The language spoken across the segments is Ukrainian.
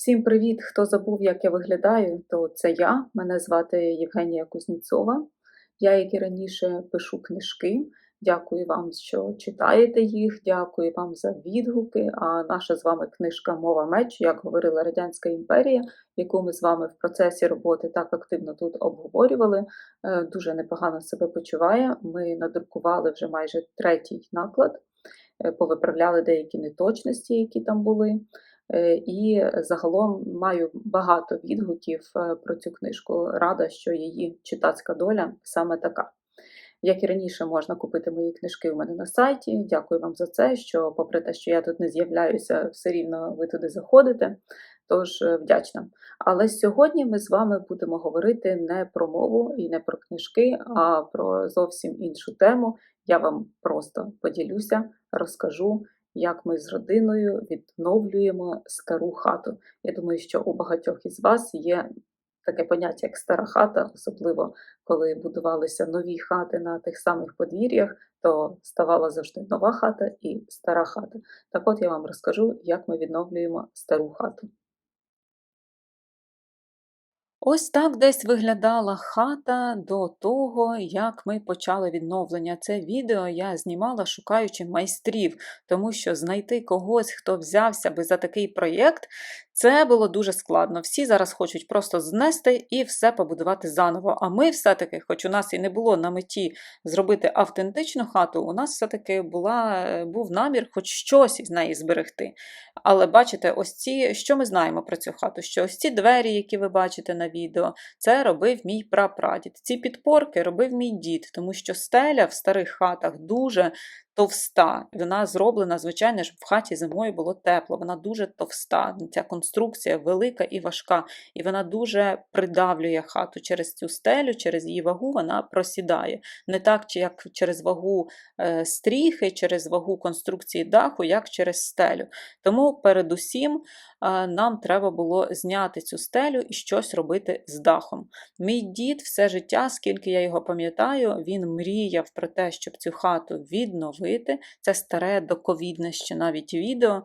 Всім привіт! Хто забув, як я виглядаю, то це я. Мене звати Євгенія Кузніцова. Я, як і раніше, пишу книжки. Дякую вам, що читаєте їх, дякую вам за відгуки. А наша з вами книжка Мова меч, як говорила Радянська імперія, яку ми з вами в процесі роботи так активно тут обговорювали, е, дуже непогано себе почуває. Ми надрукували вже майже третій наклад, е, повиправляли деякі неточності, які там були. Е, і загалом маю багато відгуків е, про цю книжку. Рада, що її читацька доля саме така. Як і раніше, можна купити мої книжки у мене на сайті. Дякую вам за це. Що, попри те, що я тут не з'являюся, все рівно ви туди заходите. Тож е, вдячна. Але сьогодні ми з вами будемо говорити не про мову і не про книжки, а про зовсім іншу тему. Я вам просто поділюся, розкажу як ми з родиною відновлюємо стару хату. Я думаю, що у багатьох із вас є таке поняття, як стара хата, особливо коли будувалися нові хати на тих самих подвір'ях, то ставала завжди нова хата і стара хата. Так от я вам розкажу, як ми відновлюємо стару хату. Ось так десь виглядала хата до того, як ми почали відновлення. Це відео я знімала, шукаючи майстрів, тому що знайти когось, хто взявся би за такий проєкт, це було дуже складно. Всі зараз хочуть просто знести і все побудувати заново. А ми все-таки, хоч у нас і не було на меті зробити автентичну хату, у нас все-таки була, е, був намір хоч щось із неї зберегти. Але бачите, ось ці, що ми знаємо про цю хату? Що ось ці двері, які ви бачите на відео, це робив мій прапрадід. Ці підпорки робив мій дід, тому що стеля в старих хатах дуже товста. Вона зроблена, звичайно, щоб в хаті зимою було тепло. Вона дуже товста. Ця конструкція велика і важка, і вона дуже придавлює хату через цю стелю, через її вагу вона просідає. Не так, як через вагу е, стріхи, через вагу конструкції даху, як через стелю. Тому передусім нам треба було зняти цю стелю і щось робити з дахом. Мій дід все життя, скільки я його пам'ятаю, він мріяв про те, щоб цю хату відновити. Це старе доковідне ще навіть відео,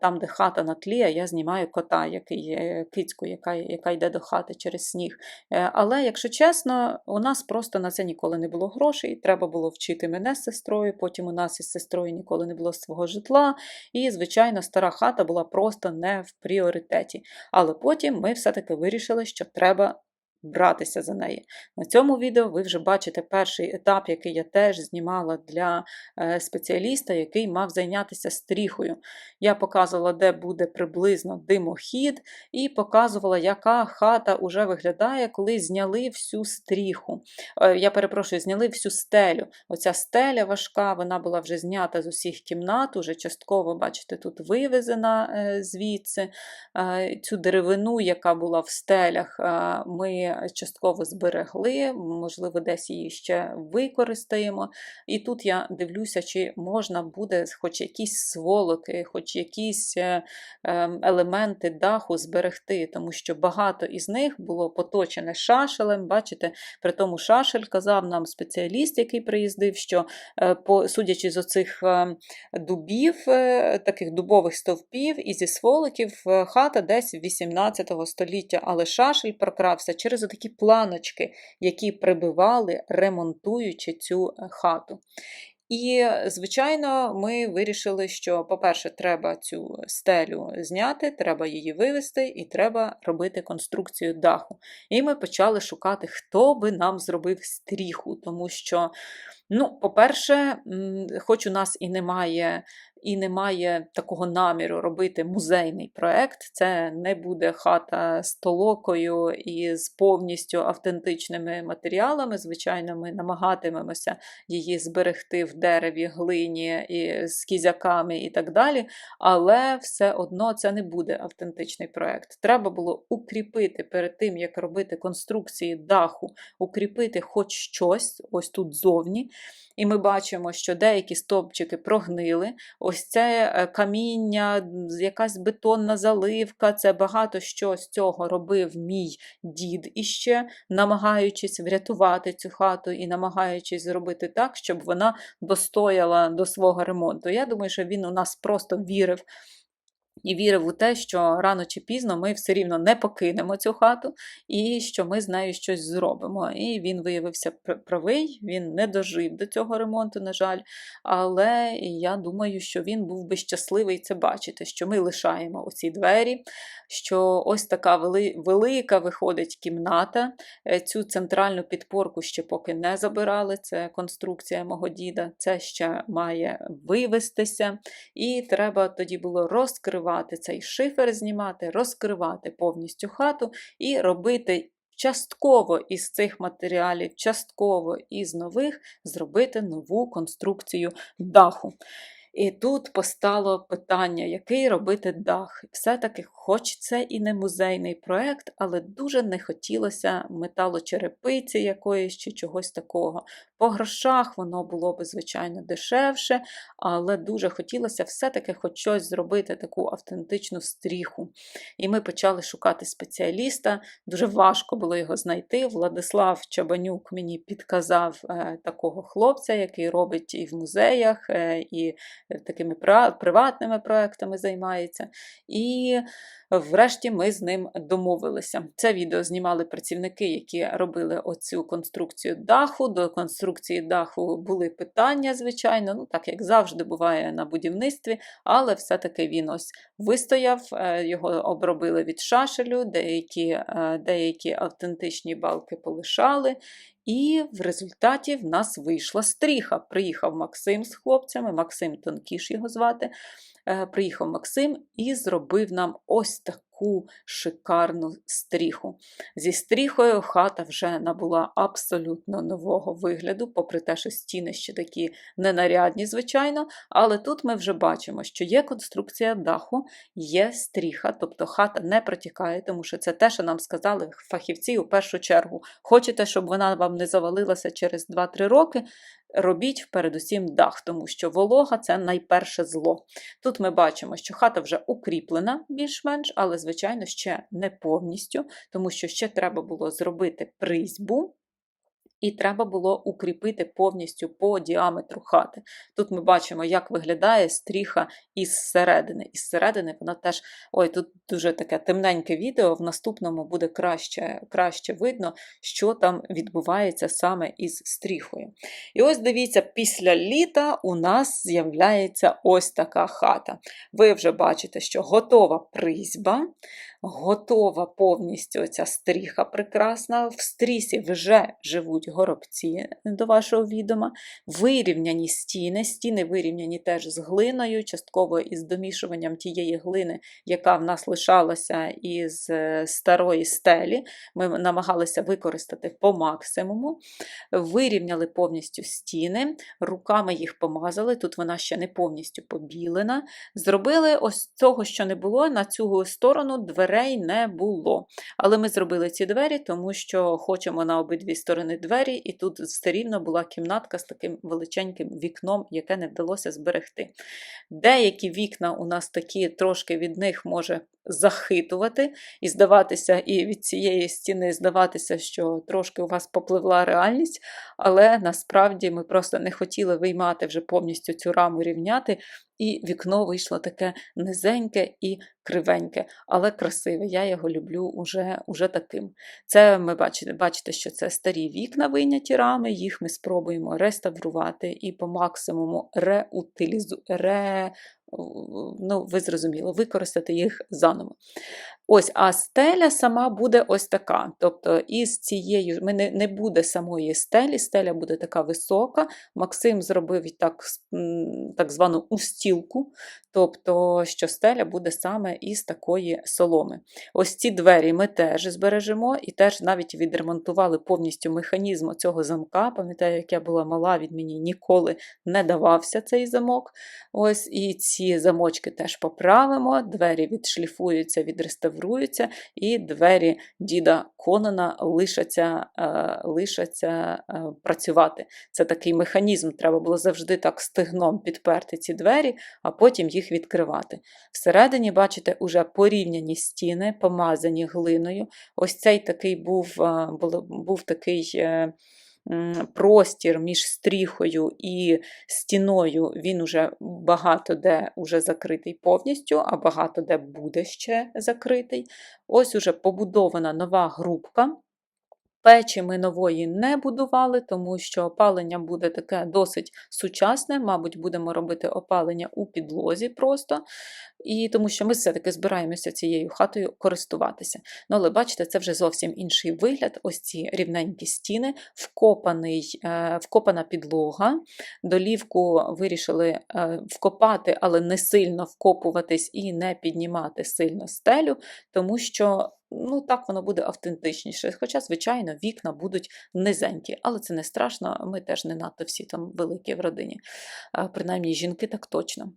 там, де хата на тлі, а я знімаю кота, який, кицьку, яка яка йде до хати через сніг. Е, але, якщо чесно, у нас просто на це ніколи не було грошей. Треба було вчити мене з сестрою, потім у нас із сестрою ніколи не було свого житла. І, звичайно, стара хата була просто не в пріоритеті. Але потім ми все-таки вирішили, що треба братися за неї. На цьому відео ви вже бачите перший етап, який я теж знімала для е, спеціаліста, який мав зайнятися стріхою. Я показувала, де буде приблизно димохід, і показувала, яка хата вже виглядає, коли зняли всю стріху. Е, я перепрошую, зняли всю стелю. Оця стеля важка, вона була вже знята з усіх кімнат, уже частково, бачите, тут вивезена е, звідси. Цю деревину, яка була в стелях, ми частково зберегли, можливо, десь її ще використаємо. І тут я дивлюся, чи можна буде хоч якісь сволоки, хоч якісь е, ем, елементи даху зберегти, тому що багато із них було поточене шашелем. Бачите, при тому шашель казав нам спеціаліст, який приїздив, що, е, судячи з оцих ем, дубів, е, таких дубових стовпів і зі сволоків, хата десь 18 століття, але шашель прокрався через через такі планочки, які прибивали, ремонтуючи цю е, хату. І, звичайно, ми вирішили, що, по-перше, треба цю стелю зняти, треба її вивести, і треба робити конструкцію даху. І ми почали шукати, хто би нам зробив стріху, тому що, ну, по-перше, хоч у нас і немає і немає такого наміру робити музейний проект. Це не буде хата з толокою і з повністю автентичними матеріалами. Звичайно, ми намагатимемося її зберегти в дереві, глині і з кізяками і так далі. Але все одно це не буде автентичний проект. Треба було укріпити перед тим, як робити конструкції даху, укріпити хоч щось, ось тут зовні. І ми бачимо, що деякі стовпчики прогнили. Ось це е, каміння, якась бетонна заливка, це багато що з цього робив мій дід іще, намагаючись врятувати цю хату і намагаючись зробити так, щоб вона достояла до свого ремонту. Я думаю, що він у нас просто вірив І вірив у те, що рано чи пізно ми все рівно не покинемо цю хату і що ми з нею щось зробимо. І він виявився правий, він не дожив до цього ремонту, на жаль. Але я думаю, що він був би щасливий це бачити, що ми лишаємо оці двері, що ось така велика виходить кімната. Е, Цю центральну підпорку ще поки не забирали. Це конструкція мого діда. Це ще має вивестися. І треба тоді було розкривати цей шифер, знімати, розкривати повністю хату і робити. Частково із цих матеріалів, частково із нових зробити нову конструкцію даху. І тут постало питання, який робити дах. Все-таки, хоч це і не музейний проект, але дуже не хотілося металочерепиці якоїсь чи чогось такого. По грошах воно було би, звичайно, дешевше, але дуже хотілося все-таки хоч щось зробити, таку автентичну стріху. І ми почали шукати спеціаліста. Дуже важко було його знайти. Владислав Чабанюк мені підказав е, такого хлопця, який робить і в музеях, е, і такими приватними проектами займається. І врешті ми з ним домовилися. Це відео знімали працівники, які робили оцю конструкцію даху. До конструкції даху були питання, звичайно, ну так як завжди буває на будівництві, але все-таки він ось вистояв, е, його обробили від шашелю, деякі, е, деякі автентичні балки полишали. І в результаті в нас вийшла стріха. Приїхав Максим з хлопцями, Максим Тонкіш його звати. Е, Приїхав Максим і зробив нам ось таку шикарну стріху. Зі стріхою хата вже набула абсолютно нового вигляду, попри те, що стіни ще такі ненарядні, звичайно. Але тут ми вже бачимо, що є конструкція даху, є стріха, тобто хата не протікає, тому що це те, що нам сказали фахівці у першу чергу. Хочете, щоб вона вам не завалилася через 2-3 роки, робіть передусім дах, тому що волога це найперше зло. Тут ми бачимо, що хата вже укріплена більш-менш, але, звичайно, ще не повністю, тому що ще треба було зробити призьбу. І треба було укріпити повністю по діаметру хати. Тут ми бачимо, як виглядає стріха із середини. Із середини вона теж. Ой, тут дуже таке темненьке відео. В наступному буде краще, краще видно, що там відбувається саме із стріхою. І ось дивіться, після літа у нас з'являється ось така хата. Ви вже бачите, що готова призьба, готова повністю ця стріха прекрасна. В стрісі вже живуть горобці до вашого відома. Вирівняні стіни. Стіни вирівняні теж з глиною, частково із домішуванням тієї глини, яка в нас лишалася із е, старої стелі. Ми намагалися використати по максимуму. Вирівняли повністю стіни, руками їх помазали. Тут вона ще не повністю побілена. Зробили ось цього, що не було, на цю сторону дверей не було. Але ми зробили ці двері, тому що хочемо на обидві сторони двері, і тут все рівно була кімнатка з таким величеньким вікном, яке не вдалося зберегти. Деякі вікна у нас такі, трошки від них може захитувати і здаватися, і від цієї стіни здаватися, що трошки у вас попливла реальність, але насправді ми просто не хотіли виймати вже повністю цю раму рівняти, і вікно вийшло таке низеньке і кривеньке, але красиве. Я його люблю уже, уже таким. Це ми бачите, бачите, що це старі вікна вийняті рами, їх ми спробуємо реставрувати і по максимуму реутилізу... Ну, ви зрозуміли, використати їх заново. Ось, а стеля сама буде ось така. Тобто, із цією не, не буде самої стелі, стеля буде така висока. Максим зробив так, так звану устілку, тобто, що стеля буде саме із такої соломи. Ось ці двері ми теж збережемо і теж навіть відремонтували повністю механізм цього замка. Пам'ятаю, як я була мала, він мені ніколи не давався цей замок. Ось І ці замочки теж поправимо, двері відшліфуються, відреставруються і двері діда Конона лишаться, е, лишаться е, працювати. Це такий механізм, треба було завжди так стигном підперти ці двері, а потім їх відкривати. Всередині, бачите, уже порівняні стіни, помазані глиною. Ось цей такий був, е, був такий простір між стріхою і стіною, він уже багато де уже закритий повністю, а багато де буде ще закритий. Ось уже побудована нова грубка. Печі ми нової не будували, тому що опалення буде таке досить сучасне. Мабуть, будемо робити опалення у підлозі просто. І тому що ми все-таки збираємося цією хатою користуватися. Ну, але бачите, це вже зовсім інший вигляд. Ось ці рівненькі стіни, вкопаний, е, вкопана підлога. Долівку вирішили е, вкопати, але не сильно вкопуватись і не піднімати сильно стелю, тому що. Ну, так воно буде автентичніше. Хоча, звичайно, вікна будуть низенькі, але це не страшно, ми теж не надто всі там великі в родині, принаймні жінки так точно.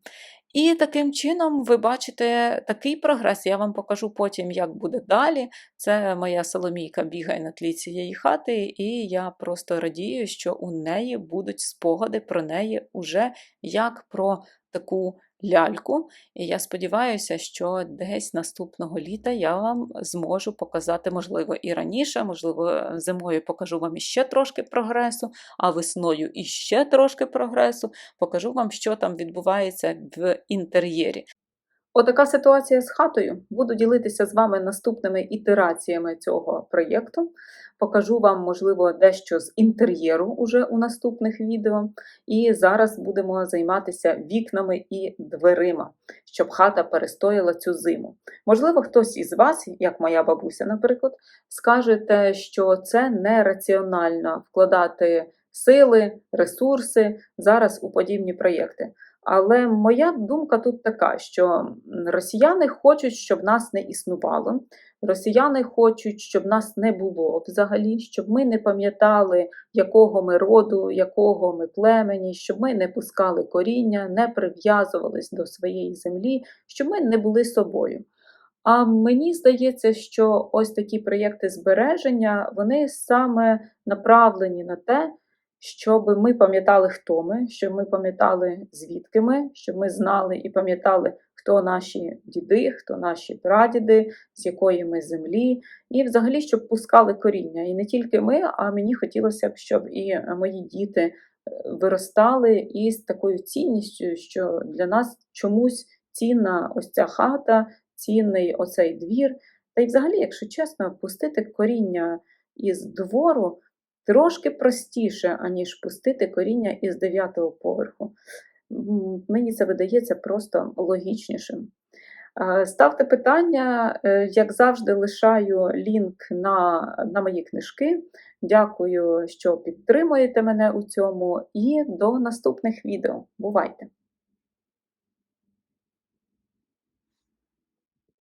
І таким чином ви бачите такий прогрес. Я вам покажу потім, як буде далі. Це моя Соломійка бігає на тлі цієї хати, і я просто радію, що у неї будуть спогади про неї уже як про таку ляльку. І я сподіваюся, що десь наступного літа я вам зможу показати, можливо, і раніше, можливо, зимою покажу вам іще трошки прогресу, а весною іще трошки прогресу. Покажу вам, що там відбувається в інтер'єрі. Отака ситуація з хатою. Буду ділитися з вами наступними ітераціями цього проєкту. Покажу вам, можливо, дещо з інтер'єру уже у наступних відео. І зараз будемо займатися вікнами і дверима, щоб хата перестояла цю зиму. Можливо, хтось із вас, як моя бабуся, наприклад, скажете, що це нераціонально вкладати сили, ресурси зараз у подібні проєкти. Але моя думка тут така, що росіяни хочуть, щоб нас не існувало. Росіяни хочуть, щоб нас не було взагалі, щоб ми не пам'ятали, якого ми роду, якого ми племені, щоб ми не пускали коріння, не прив'язувались до своєї землі, щоб ми не були собою. А мені здається, що ось такі проєкти збереження, вони саме направлені на те, щоб ми пам'ятали, хто ми, щоб ми пам'ятали, звідки ми, щоб ми знали і пам'ятали, хто наші діди, хто наші прадіди, з якої ми землі, і взагалі, щоб пускали коріння. І не тільки ми, а мені хотілося б, щоб і мої діти е, виростали із такою цінністю, що для нас чомусь цінна ось ця хата, цінний оцей двір. Та й взагалі, якщо чесно, пустити коріння із двору трошки простіше, аніж пустити коріння із дев'ятого поверху. Мені це видається просто логічнішим. Ставте питання, е, як завжди, лишаю лінк на, на мої книжки. Дякую, що підтримуєте мене у цьому, і до наступних відео. Бувайте!